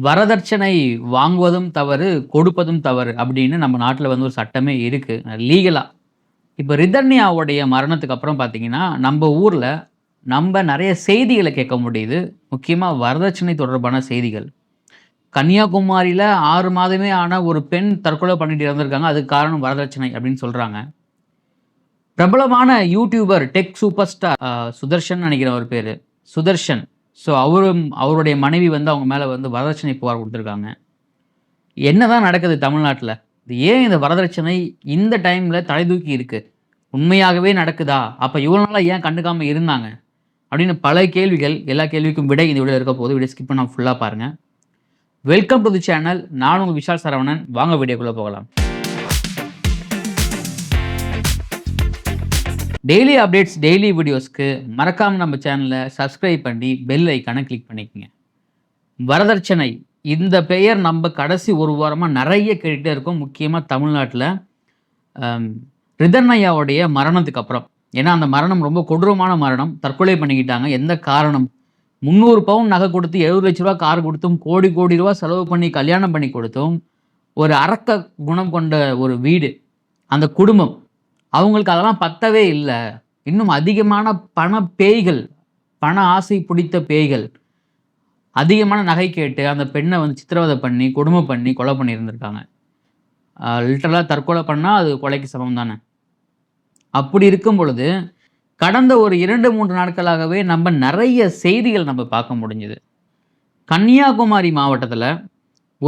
வரதட்சணை வாங்குவதும் தவறு கொடுப்பதும் தவறு அப்படின்னு நம்ம நாட்டில் வந்து ஒரு சட்டமே இருக்குது லீகலாக இப்போ ரிதன்யாவுடைய மரணத்துக்கு அப்புறம் பார்த்தீங்கன்னா நம்ம ஊரில் நம்ம நிறைய செய்திகளை கேட்க முடியுது. முக்கியமாக வரதட்சணை தொடர்பான செய்திகள். கன்னியாகுமரியில் ஆறு மாதமே ஆன ஒரு பெண் தற்கொலை பண்ணிட்டு இருந்திருக்காங்க அதுக்கு காரணம் வரதட்சணை அப்படின்னு சொல்கிறாங்க பிரபலமான YouTuber tech super star Sudarshan நினைக்கிற ஒரு பேர். சுதர்ஷன். ஸோ அவரும் அவருடைய மனைவி வந்து அவங்க மேலே வந்து வரதட்சணை புகார் கொடுத்துருக்காங்க. என்ன தான் நடக்குது தமிழ்நாட்டில்? இது ஏன் இந்த வரதட்சணை இந்த டைமில் தலை தூக்கி இருக்குது உண்மையாகவே நடக்குதா? அப்போ இவ்வளோ நாளாக ஏன் கண்டுக்காமல் இருந்தாங்க? அப்படின்னு பல கேள்விகள் எல்லா கேள்விக்கும் விடை இந்த வீடியோ இருக்க போது வீடியோ ஸ்கிப் பண்ண ஃபுல்லாக பாருங்கள் வெல்கம் டு தி சேனல் நான் உங்கள் விஷால் சரவணன். வாங்க வீடியோக்குள்ளே போகலாம். டெய்லி அப்டேட்ஸ் டெய்லி வீடியோஸ்க்கு மறக்காமல் நம்ம சேனலை சப்ஸ்கிரைப் பண்ணி பெல் ஐக்கானை கிளிக் பண்ணிக்கோங்க. வரதட்சணை இந்த பெயர் நம்ம கடைசி ஒரு வாரமாக நிறைய கேட்டுகிட்டே இருக்கோம். முக்கியமாக தமிழ்நாட்டில் ரிதன்னையாவுடைய மரணத்துக்கு அப்புறம். ஏன்னா அந்த மரணம் ரொம்ப கொடூரமான மரணம். தற்கொலை பண்ணிக்கிட்டாங்க. எந்த காரணம்? முந்நூறு பவுன் நகை கொடுத்து எழுபது லட்ச ரூபா கார் கொடுத்தும் கோடி கோடி ரூபா செலவு பண்ணி கல்யாணம் பண்ணி கொடுத்தும் ஒரு அரக்க குணம் கொண்ட ஒரு வீடு. அந்த குடும்பம் அவங்களுக்கு அதெல்லாம் பத்தவே இல்லை. இன்னும் அதிகமான பண பேய்கள் பண ஆசை பிடித்த பேய்கள் அதிகமான நகை கேட்டு அந்த பெண்ணை வந்து சித்திரவதை பண்ணி கொடுமை பண்ணி கொலை பண்ணியிருந்திருக்காங்க. லிட்டரலாக தற்கொலை பண்ணால் அது கொலைக்கு சமம் தானே. அப்படி இருக்கும் பொழுது கடந்த ஒரு இரண்டு மூன்று நாட்களாகவே நம்ம நிறைய செய்திகள் நம்ம பார்க்க முடிஞ்சுது. கன்னியாகுமரி மாவட்டத்தில்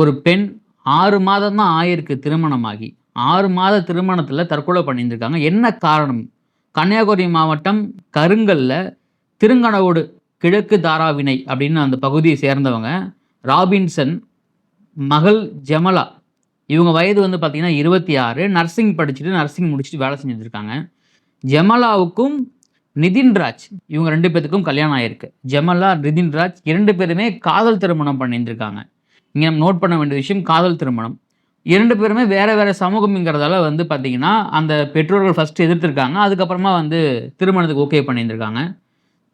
ஒரு பெண் ஆறு மாதம் தான் ஆயிருக்கு திருமணமாகி. ஆறு மாத திருமணத்தில் தற்கொலை பண்ணியிருந்திருக்காங்க. என்ன காரணம்? கன்னியாகுமரி மாவட்டம் கருங்கல்ல திருங்கனவோடு கிழக்கு தாராவினை அப்படின்னு அந்த பகுதியை சேர்ந்தவங்க ராபின்சன் மகள் ஜெமலா. இவங்க வயது வந்து பார்த்திங்கன்னா இருபத்தி ஆறு. நர்சிங் படிச்சுட்டு நர்சிங் முடிச்சுட்டு வேலை செஞ்சுருக்காங்க ஜெமலாவுக்கும் நிதின்ராஜ் இவங்க ரெண்டு பேத்துக்கும் கல்யாணம் ஆயிருக்கு. ஜெமலா நிதின்ராஜ் இரண்டு பேருமே காதல் திருமணம் பண்ணியிருந்திருக்காங்க. இங்கே நம்ம நோட் பண்ண வேண்டிய விஷயம் காதல் திருமணம். இரண்டு பேருமே வேற வேற சமூகம்ங்கிறதால வந்து பார்த்தீங்கன்னா அந்த பெற்றோர்கள் ஃபர்ஸ்ட் எதிர்த்திருக்காங்க. அதுக்கப்புறமா வந்து திருமணத்துக்கு ஓகே பண்ணியிருந்திருக்காங்க.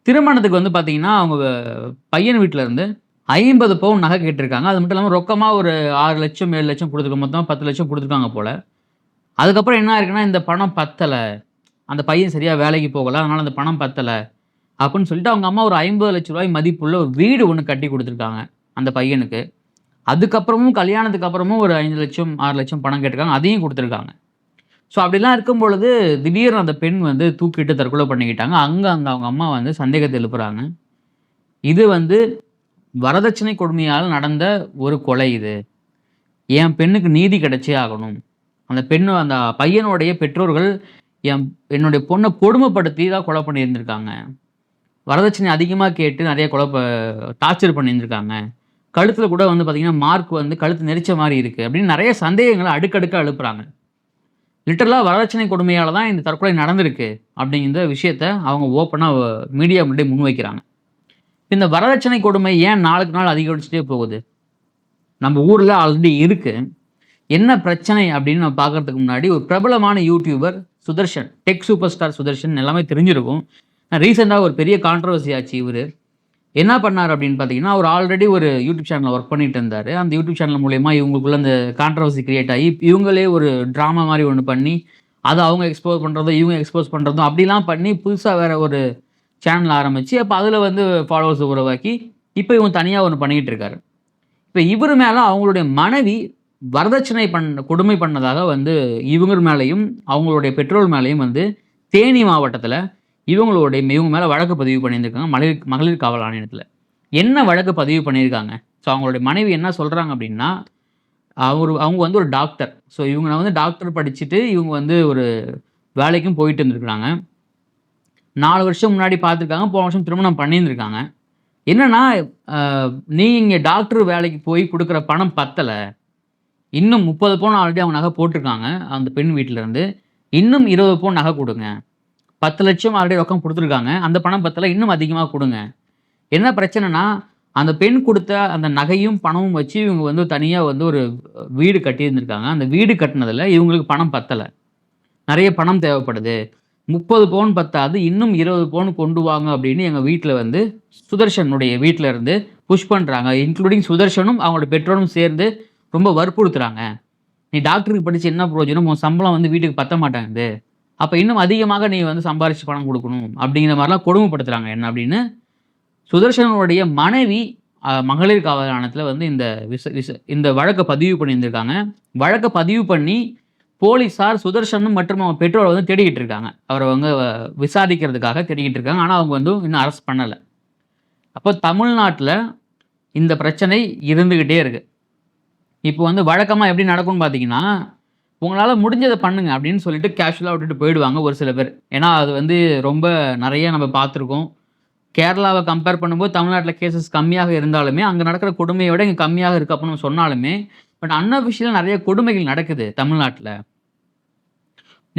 திருமணத்துக்கு வந்து பார்த்தீங்கன்னா அவங்க பையன் வீட்டில் இருந்து ஐம்பது பவுன் நகை கேட்டிருக்காங்க. அது மட்டும் இல்லாமல் ரொக்கமாக ஒரு ஆறு லட்சம் ஏழு லட்சம் கொடுத்துருக்க மொத்தம் பத்து லட்சம் கொடுத்துருக்காங்க போல். அதுக்கப்புறம் என்ன இருக்குன்னா இந்த பணம் பத்தலை. அந்த பையன் சரியாக வேலைக்கு போகலை அதனால் அந்த பணம் பத்தலை. அப்படின்னு சொல்லிட்டு அவங்க அம்மா ஒரு ஐம்பது லட்ச ரூபாய் மதிப்புள்ள ஒரு வீடு ஒன்று கட்டி கொடுத்துருக்காங்க அந்த பையனுக்கு. அதுக்கப்புறமும் கல்யாணத்துக்கு அப்புறமும் ஒரு ஐந்து லட்சம் ஆறு லட்சம் பணம் கேட்டிருக்காங்க. அதையும் கொடுத்துருக்காங்க. ஸோ அப்படிலாம் இருக்கும் பொழுது திடீர்னு அந்த பெண் வந்து தூக்கிட்டு தற்கொலை பண்ணிக்கிட்டாங்க. அங்கே அங்கே அவங்க அம்மா வந்து சந்தேகத்தை எழுப்புறாங்க. இது வந்து வரதட்சணை கொடுமையால் நடந்த ஒரு கொலை இது. என் பெண்ணுக்கு நீதி கிடைச்சே ஆகணும். அந்த பெண்ணு அந்த பையனுடைய பெற்றோர்கள் என் என்னுடைய பொண்ணை கொடுமைப்படுத்தி தான் கொலை பண்ணியிருந்திருக்காங்க. வரதட்சணை அதிகமாக கேட்டு நிறைய கொலை டார்ச்சர் பண்ணியிருந்திருக்காங்க. கழுத்தில் கூட வந்து பார்த்திங்கன்னா மார்க் வந்து கழுத்து நெரிச்ச மாதிரி இருக்குது அப்படின்னு நிறைய சந்தேகங்களை அடுக்கடுக்க எழுப்புறாங்க. லிட்டரலாக வரதட்சணை கொடுமையால் தான் இந்த தற்கொலை நடந்திருக்கு அப்படிங்கிற விஷயத்த அவங்க ஓப்பனாக மீடியா முன்னாடி முன்வைக்கிறாங்க இந்த வரதட்சணை கொடுமை ஏன் நாளுக்கு நாள் அதிகரிச்சுட்டே போகுது? நம்ம ஊரில் ஆல்ரெடி இருக்குது என்ன பிரச்சனை அப்படின்னு நம்ம பார்க்கறதுக்கு முன்னாடி ஒரு பிரபலமான YouTuber Sudarshan tech super star Sudarshan எல்லாமே தெரிஞ்சிருக்கும். ரீசெண்டாக ஒரு பெரிய கான்ட்ரவர்சி ஆச்சு இவர். என்ன பண்ணார் அப்படின்னு பார்த்தீங்கன்னா அவர் ஆல்ரெடி ஒரு யூடியூப் சேனலில் ஒர்க் பண்ணிட்டு இருந்தார். அந்த யூடியூப் சேனல் மூலயமா இவங்களுக்குள்ள அந்த கான்ட்ரவர்சி கிரியேட் ஆகி இவங்களே ஒரு ட்ராமா மாதிரி ஒன்று பண்ணி அதை அவங்க எக்ஸ்போஸ் பண்ணுறதும் இவங்க எக்ஸ்போஸ் பண்ணுறதும் அப்படிலாம் பண்ணி புதுசாக வேறு ஒரு சேனல் ஆரம்பித்து அப்போ அதில் வந்து ஃபாலோவர்ஸ் உருவாக்கி இப்போ இவங்க தனியாக ஒன்று பண்ணிக்கிட்டு இருக்காரு. இப்போ இவர் மேலே அவங்களுடைய மனைவி வரதட்சணை பண்ண கொடுமை பண்ணதாக வந்து இவங்க மேலேயும் அவங்களுடைய பெற்றோர் மேலேயும் வந்து தேனி மாவட்டத்தில் இவங்களுடைய இவங்க மேலே வழக்கு பதிவு பண்ணியிருக்காங்க மகளிர் மகளிர் காவல் ஆணையத்தில். என்ன வழக்கு பதிவு பண்ணியிருக்காங்க? ஸோ அவங்களுடைய மனைவி என்ன சொல்கிறாங்க அப்படின்னா அவர் அவங்க வந்து ஒரு டாக்டர் ஸோ இவங்க வந்து டாக்டர் படிச்சுட்டு இவங்க வந்து ஒரு வேலைக்கும் போயிட்டு இருந்திருக்கிறாங்க. நாலு வருஷம் முன்னாடி பார்த்துருக்காங்க போன வருஷம் திருமணம் பண்ணியிருந்திருக்காங்க. என்னென்னா நீ இங்கே டாக்டர் வேலைக்கு போய் கொடுக்குற பணம் பத்தலை. இன்னும் முப்பது பவுன் ஆல்ரெடி அவங்க நகை போட்டிருக்காங்க அந்த பெண் வீட்டிலேருந்து. இன்னும் இருபது பவுன் நகை கொடுங்க. பத்து லட்சம் ஆல்ரெடி ரொக்கம் கொடுத்துருக்காங்க. அந்த பணம் பத்தில் இன்னும் அதிகமாக கொடுங்க. என்ன பிரச்சனைனா அந்த பெண் கொடுத்த அந்த நகையும் பணமும் வச்சு இவங்க வந்து தனியாக வந்து ஒரு வீடு கட்டியிருந்திருக்காங்க. அந்த வீடு கட்டினதில் இவங்களுக்கு பணம் பத்தலை. நிறைய பணம் தேவைப்படுது. முப்பது பவுன் பத்தாது இன்னும் இருபது பவுன் கொண்டு வாங்க அப்படின்னு எங்கள் வீட்டில் வந்து சுதர்ஷனுடைய வீட்டில் இருந்து புஷ் பண்ணுறாங்க இன்க்ளூடிங் சுதர்ஷனும் அவங்களோட பெற்றோரும் சேர்ந்து ரொம்ப வற்புறுத்துறாங்க. நீ டாக்டருக்கு படித்து என்ன பிரயோஜனம்? உன் சம்பளம் வந்து வீட்டுக்கு பத்த மாட்டேங்குது. அப்போ இன்னும் அதிகமாக நீ வந்து சம்பாரிச்சு பணம் கொடுக்கணும் அப்படிங்கிற மாதிரிலாம் கொடுமைப்படுத்துகிறாங்க என்ன அப்படின்னு? சுதர்சனனுடைய மனைவி மகளிர் காவல் ஆணையத்தில் வந்து இந்த விச விச இந்த வழக்கை பதிவு பண்ணியிருந்திருக்காங்க. வழக்கை பதிவு பண்ணி போலீஸார் சுதர்சனும் மற்றும் அவன் பெற்றோரை வந்து தேடிக்கிட்டு இருக்காங்க. அவரை வந்து விசாரிக்கிறதுக்காக தேடிக்கிட்டு இருக்காங்க. ஆனால் அவங்க வந்து இன்னும் அரெஸ்ட் பண்ணலை. அப்போ தமிழ்நாட்டில் இந்த பிரச்சனை இருந்துக்கிட்டே இருக்குது இப்போ வந்து வழக்கமாக எப்படி நடக்கும்னு பார்த்தீங்கன்னா உங்களால் முடிஞ்சதை பண்ணுங்க அப்படின்னு சொல்லிட்டு கேஷுவலாக விட்டுட்டு போயிடுவாங்க ஒரு சில பேர். ஏன்னா அது வந்து ரொம்ப நிறைய நம்ம பார்த்துருக்கோம். கேரளாவை கம்பேர் பண்ணும்போது தமிழ்நாட்டில் கேசஸ் கம்மியாக இருந்தாலுமே அங்கே நடக்கிற கொடுமையை விட இங்கே கம்மியாக இருக்கு அப்படின்னு சொன்னாலுமே பட் அன்அஃபிஷியலாக நிறைய கொடுமைகள் நடக்குது தமிழ்நாட்டில்.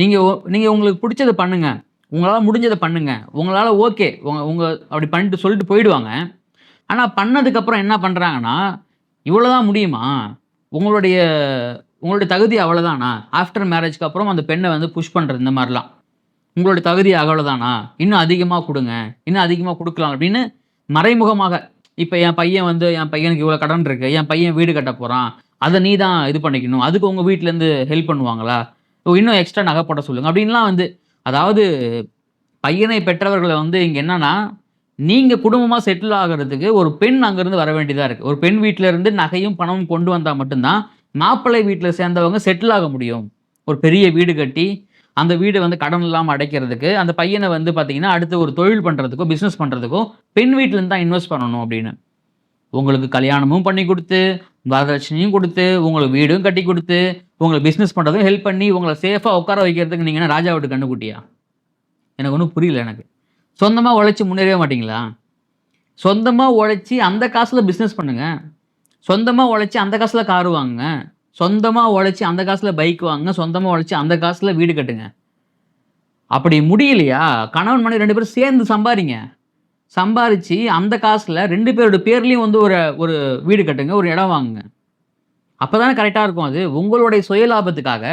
நீங்கள் நீங்கள் உங்களுக்கு பிடிச்சதை பண்ணுங்க. உங்களால் முடிஞ்சதை பண்ணுங்க. உங்களால் ஓகே உங்க உங்க அப்படி பண்ணிட்டு சொல்லிட்டு போயிடுவாங்க. ஆனால் பண்ணதுக்கப்புறம் என்ன பண்ணுறாங்கன்னா இவ்வளோதான் முடியுமா? உங்களுடைய உங்களுடைய தகுதி அவ்வளோதானா ஆஃப்டர் மேரேஜ்க்கு அப்புறம் அந்த பெண்ணை வந்து புஷ் பண்ணுறது இந்த மாதிரிலாம். உங்களுடைய தகுதி அவ்வளோதானா இன்னும் அதிகமாக கொடுங்க. இன்னும் அதிகமாக கொடுக்கலாம் அப்படின்னு மறைமுகமாக இப்போ என் பையன் வந்து என் பையனுக்கு இவ்வளோ கடன் இருக்கு என் பையன் வீடு கட்ட போகிறான் அதை நீ தான் இது பண்ணிக்கணும். அதுக்கு உங்கள் வீட்டிலேருந்து ஹெல்ப் பண்ணுவாங்களா? இன்னும் எக்ஸ்ட்ரா நகை போட சொல்லுங்க. அப்படின்லாம் வந்து அதாவது பையனை பெற்றவர்களை வந்து இங்கே என்னன்னா நீங்கள் குடும்பமாக செட்டில் ஆகிறதுக்கு ஒரு பெண் அங்கேருந்து வர வேண்டியதாக இருக்குது ஒரு பெண் வீட்டிலேருந்து நகையும் பணமும் கொண்டு வந்தால் மட்டும்தான் மாப்பிள்ளை வீட்டில் சேர்ந்தவங்க செட்டில் ஆக முடியும். ஒரு பெரிய வீடு கட்டி அந்த வீடு வந்து கடன் இல்லாமல் அடைக்கிறதுக்கு அந்த பையனை வந்து பார்த்தீங்கன்னா அடுத்து ஒரு தொழில் பண்ணுறதுக்கோ பிஸ்னஸ் பண்ணுறதுக்கோ பெண் வீட்டிலேருந்து தான் இன்வெஸ்ட் பண்ணணும் அப்படின்னு. உங்களுக்கு கல்யாணமும் பண்ணி கொடுத்து வரதட்சணையும் கொடுத்து உங்களுக்கு வீடும் கட்டி கொடுத்து உங்களை பிஸ்னஸ் பண்ணுறதும் ஹெல்ப் பண்ணி உங்களை சேஃபாக உட்கார வைக்கிறதுக்கு நீங்கள் ராஜா வீட்டு கண்டுக்குட்டியா எனக்கு ஒன்றும் புரியல எனக்கு. சொந்தமாக உழைச்சி முன்னேறவே மாட்டிங்களா? சொந்தமாக உழைச்சி அந்த காசில் பிஸ்னஸ் பண்ணுங்கள் சொந்தமாக உழைச்சி அந்த காசில் கார் வாங்குங்க. சொந்தமாக உழைச்சி அந்த காசில் பைக் வாங்குங்க. சொந்தமாக உழைச்சி அந்த காசில் வீடு கட்டுங்க. அப்படி முடியலையா? கணவன் மனைவி ரெண்டு பேரும் சேர்ந்து சம்பாரிங்க சம்பாரிச்சு அந்த காசில் ரெண்டு பேரோட பேர்லேயும் வந்து ஒரு ஒரு வீடு கட்டுங்க. ஒரு இடம் வாங்குங்க. அப்போ தானே கரெக்டாக இருக்கும் அது. உங்களுடைய சுய லாபத்துக்காக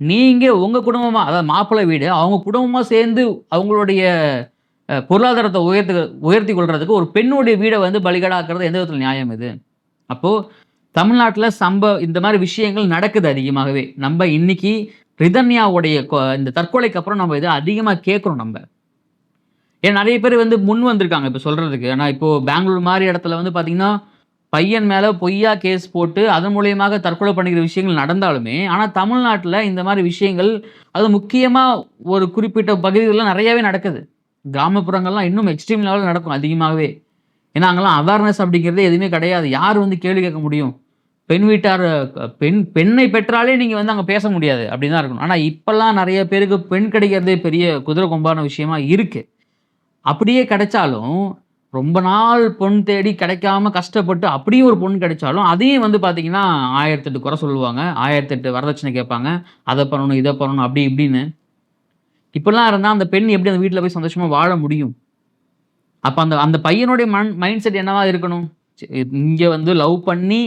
நீங்கள் உங்கள் குடும்பமாக அதாவது மாப்பிள்ளை வீடு அவங்க குடும்பமாக சேர்ந்து அவங்களுடைய பொருளாதாரத்தை உயர்த்து உயர்த்தி கொள்றதுக்கு ஒரு பெண்ணுடைய வீடை வந்து பலிகடாக்குறது எந்த விதத்தில் நியாயம் இது? அப்போது தமிழ்நாட்டில் சம்ப இந்த மாதிரி விஷயங்கள் நடக்குது அதிகமாகவே. நம்ம இன்னைக்கு ரிதன்யாவுடைய கொ- இந்த தற்கொலைக்கு அப்புறம் நம்ம இதை அதிகமாக கேட்குறோம் நம்ம. ஏன் நிறைய பேர் வந்து முன் வந்திருக்காங்க இப்போ சொல்கிறதுக்கு ஆனால் இப்போது பெங்களூர் மாதிரி இடத்துல வந்து பார்த்திங்கன்னா பையன் மேலே பொய்யா கேஸ் போட்டு அதன் மூலியமாக தற்கொலை பண்ணிக்கிற விஷயங்கள் நடந்தாலுமே ஆனால் தமிழ்நாட்டில் இந்த மாதிரி விஷயங்கள் அது முக்கியமாக ஒரு குறிப்பிட்ட பகுதிகளில் நிறையவே நடக்குது. கிராமப்புறங்கள்லாம் இன்னும் எக்ஸ்ட்ரீம் லெவலில் நடக்கும் அதிகமாகவே. ஏன்னா அங்கெல்லாம் அவேர்னஸ் அப்படிங்கிறது எதுவுமே கிடையாது. யார் வந்து கேள்வி கேட்க முடியும்? பெண் வீட்டார் பெண் பெண்ணை பெற்றாலே நீங்கள் வந்து அங்கே பேச முடியாது. அப்படி தான் இருக்கணும். ஆனால் இப்போல்லாம் நிறைய பேருக்கு பெண் கிடைக்கிறதே பெரிய குதிரை கொம்பான விஷயமா இருக்குது அப்படியே கிடைச்சாலும் ரொம்ப நாள் பொண்ணு தேடி கிடைக்காம கஷ்டப்பட்டு அப்படியே ஒரு பொண்ணு கிடைச்சாலும் அதையும் வந்து பார்த்தீங்கன்னா ஆயிரத்தெட்டு குறை சொல்லுவாங்க. ஆயிரத்தெட்டு வரதட்சணை கேட்பாங்க. அதை பண்ணணும் இதை பண்ணணும் அப்படி இப்படின்னு. இப்படிலாம் இருந்தால் அந்த பெண் எப்படி அந்த வீட்டில் போய் சந்தோஷமாக வாழ முடியும்? அப்போ அந்த அந்த பையனுடைய மண் மைண்ட் செட் என்னவா இருக்கணும்? இங்கே வந்து லவ் பண்ணி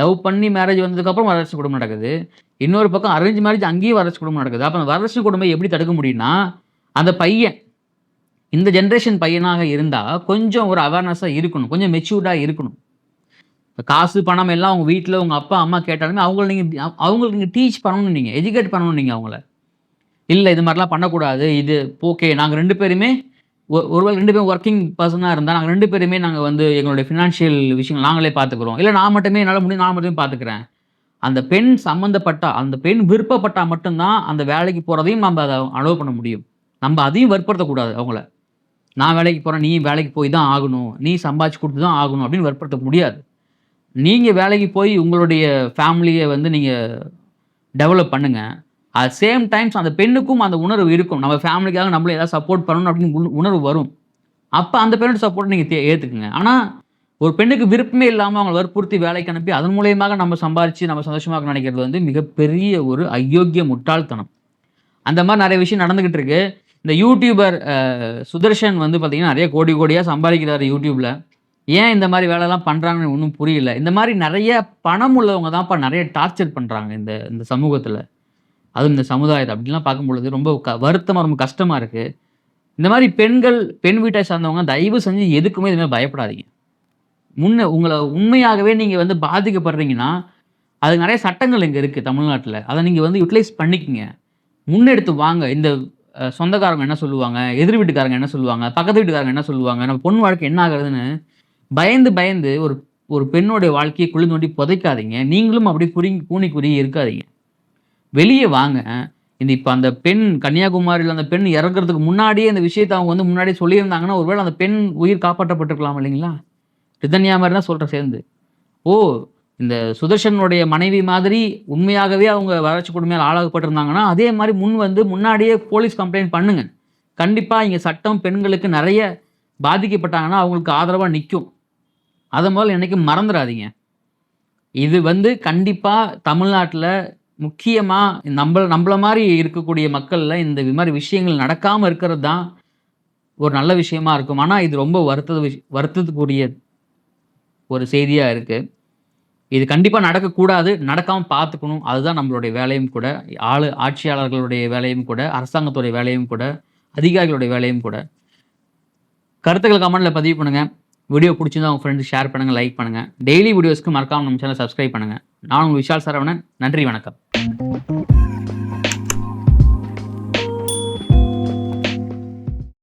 லவ் பண்ணி மேரேஜ் வந்ததுக்கப்புறம் வரதட்சணை குடும்பம் நடக்குது. இன்னொரு பக்கம் அரேஞ்ச் மேரேஜ் அங்கேயும் வரதட்சணை குடும்பம் நடக்குது. அப்போ அந்த வரதட்சணை குடும்பம் எப்படி தடுக்க முடியும்னா அந்த பையன் இந்த ஜென்ரேஷன் பையனாக இருந்தால் கொஞ்சம் ஒரு அவேர்னஸாக இருக்கணும். கொஞ்சம் மெச்சூர்டாக இருக்கணும். இப்போ காசு பணம் எல்லாம் அவங்க வீட்டில் உங்கள் அப்பா அம்மா கேட்டாலுமே அவங்கள நீங்கள் அவங்களுக்கு நீங்கள் டீச் பண்ணணும் நீங்கள் எஜுகேட் பண்ணணும் நீங்கள் அவங்கள. இல்லை இது மாதிரிலாம் பண்ணக்கூடாது. இது ஓகே நாங்கள் ரெண்டு பேருமே ஒருவேளை ரெண்டு பேரும் ஒர்க்கிங் பர்சனாக இருந்தால் நாங்கள் ரெண்டு பேருமே நாங்கள் வந்து எங்களுடைய ஃபினான்ஷியல் விஷயங்கள் நாங்களே பார்த்துக்குறோம் இல்லை நான் மட்டுமே என்னால் முடியும் நான் மட்டுமே பார்த்துக்கிறேன் அந்த பெண் சம்மந்தப்பட்டா அந்த பெண் விருப்பப்பட்டால் மட்டும்தான் அந்த வேலைக்கு போகிறதையும் நம்ம அதை அலோவ் பண்ண முடியும். நம்ம அதையும் வற்புறுத்தக்கூடாது அவங்கள. நான் வேலைக்கு போகிறேன் நீ வேலைக்கு போய் தான் ஆகணும். நீ சம்பாதிச்சு கொடுத்து தான் ஆகணும் அப்படின்னு வற்புறுத்த முடியாது. நீங்கள் வேலைக்கு போய் உங்களுடைய ஃபேமிலியை வந்து நீங்கள் டெவலப் பண்ணுங்கள் அட் சேம் டைம்ஸ் அந்த பெண்ணுக்கும் அந்த உணர்வு இருக்கும். நம்ம ஃபேமிலிக்காக நம்மளும் ஏதாவது சப்போர்ட் பண்ணணும் அப்படின்னு உணர்வு வரும். அப்போ அந்த பெண்ணோட சப்போர்ட் நீங்கள் ஏற்றுக்குங்க ஆனால் ஒரு பெண்ணுக்கு விருப்பமே இல்லாமல் அவங்களை வற்புறுத்தி வேலைக்கு அனுப்பி அதன் மூலியமாக நம்ம சம்பாரித்து நம்ம சந்தோஷமாக நினைக்கிறது வந்து மிகப்பெரிய ஒரு அயோக்கிய முட்டாள்தனம். அந்த மாதிரி நிறைய விஷயம் நடந்துக்கிட்டு இருக்கு. இந்த யூடியூபர் சுதர்ஷன் வந்து பார்த்திங்கன்னா நிறைய கோடி கோடியாக சம்பாதிக்கிறாரு யூடியூப்பில் ஏன் இந்த மாதிரி வேலைலாம் பண்ணுறாங்கன்னு ஒன்றும் புரியல. இந்த மாதிரி நிறைய பணம் உள்ளவங்க தான்ப்பா நிறைய டார்ச்சர் பண்ணுறாங்க இந்த இந்த சமூகத்தில். அதுவும் இந்த சமுதாயத்தை அப்படிலாம் பார்க்கும் பொழுது ரொம்ப க வருத்தமாக ரொம்ப கஷ்டமாக இருக்குது இந்த மாதிரி பெண்கள் பெண் வீட்டை சார்ந்தவங்க தயவு செஞ்சு எதுக்குமே இதுமாதிரி பயப்படாதீங்க. முன்ன உங்களை உண்மையாகவே நீங்கள் வந்து பாதிக்கப்படுறீங்கன்னா அதுக்கு நிறைய சட்டங்கள் இங்கே இருக்குது தமிழ்நாட்டில். அதை நீங்கள் வந்து யூட்டிலைஸ் பண்ணிக்கங்க. முன்னெடுத்து வாங்க. இந்த சொந்தக்காரங்க என்ன சொல்லுவாங்க? எதிர் வீட்டுக்காரங்க என்ன சொல்லுவாங்க? பக்கத்து வீட்டுக்காரங்க என்ன சொல்லுவாங்க? நம்ம பொண்ணு வாழ்க்கை என்ன ஆகுதுன்னு பயந்து பயந்து ஒரு ஒரு பெண்ணோடைய வாழ்க்கையை குழி நோண்டி புதைக்காதீங்க. நீங்களும் அப்படி புரி பூனி குறி இருக்காதீங்க. வெளியே வாங்க. இந்த இப்போ அந்த பெண் கன்னியாகுமரியில் அந்த பெண் இறங்குறதுக்கு முன்னாடியே இந்த விஷயத்தை அவங்க வந்து முன்னாடியே சொல்லியிருந்தாங்கன்னா ஒருவேளை அந்த பெண் உயிர் காப்பாற்றப்பட்டிருக்கலாம் இல்லைங்களா? ரிதன்யா மாதிரி தான் சொல்கிற சேர்ந்து. ஓ இந்த சுதர்ஷனுடைய மனைவி மாதிரி உண்மையாகவே அவங்க வறட்சி கொடுமையால் ஆளாகப்பட்டிருந்தாங்கன்னா அதே மாதிரி முன் வந்து முன்னாடியே போலீஸ் கம்ப்ளைண்ட் பண்ணுங்க. கண்டிப்பாக இங்கே சட்டம் பெண்களுக்கு நிறைய பாதிக்கப்பட்டாங்கன்னா அவங்களுக்கு ஆதரவாக நிற்கும் அதை முதல்ல என்றைக்கும் மறந்துடாதீங்க. இது வந்து கண்டிப்பாக தமிழ்நாட்டில் முக்கியமாக நம்மள நம்மள மாதிரி இருக்கக்கூடிய மக்களில் இந்த மாதிரி விஷயங்கள் நடக்காமல் இருக்கிறது தான் ஒரு நல்ல விஷயமா இருக்கும். ஆனால் இது ரொம்ப வருத்தது விஷ வருத்தத்துக்குரிய ஒரு செய்தியாக இருக்குது இது கண்டிப்பாக நடக்கக்கூடாது. நடக்காமல் பார்த்துக்கணும். அதுதான் நம்மளுடைய வேலையும் கூட. ஆளு ஆட்சியாளர்களுடைய வேலையும் கூட. அரசாங்கத்துடைய வேலையும் கூட. அதிகாரிகளுடைய வேலையும் கூட. கருத்துக்கள் கமெண்ட்டில் பதிவு பண்ணுங்கள் வீடியோ பிடிச்சிருந்தா உங்கள் ஃப்ரெண்ட்ஸ் ஷேர் பண்ணுங்கள் லைக் பண்ணுங்கள் டெய்லி வீடியோஸ்க்கு மறக்காம நம்ம சேனல் சப்ஸ்கிரைப் பண்ணுங்கள் நான் உங்கள் விஷால் சரவணன். நன்றி வணக்கம்.